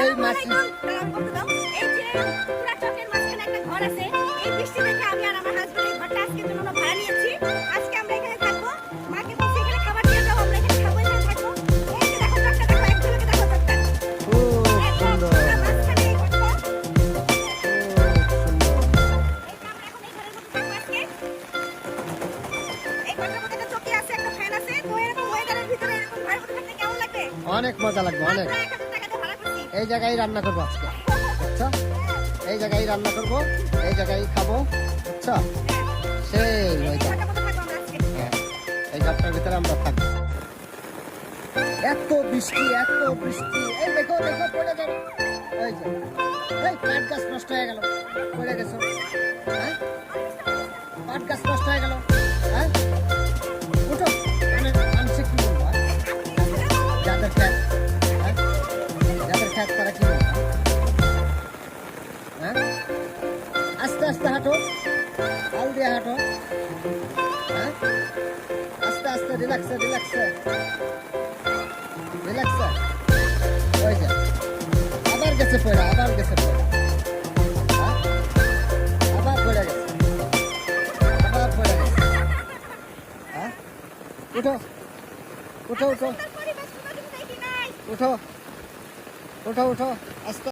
এই মাছ? অনেক মজা লাগবে অনেক। এই জায়গায় রান্না করব আজকে বুঝছ? এই জায়গায় রান্না করব এই জায়গায় খাব বুঝছ? সেই ওইটা। হ্যাঁ, এই ঘরটার ভিতরে আমরা থাকব। এত বৃষ্টি এত বৃষ্টি। এই দেখো দেখো পড়ে যাবে। এই যে এই গাছ নষ্ট হয়ে গেল। পড়ে গেছো। হ্যাঁ? কাঠ গাছ নষ্ট হয়ে গেল। হ্যাঁ? উঠো কি বলব হ্যাঁ? আস্তে আস্তে হাঁটো। আল দিয়ে হাঁটো। হ্যাঁ? আস্তে আস্তে রিল্যাক্সে রিল্যাক্সে রিল্যাক্সে ওই যে। আবার গেছে পড়ে আবার গেছে পড়ে হ্যাঁ? আবার পড়ে গেছে। আবার পড়ে গেছে। হ্যাঁ? উঠো। উঠো উঠো। উঠো। উঠো উঠো। আস্তে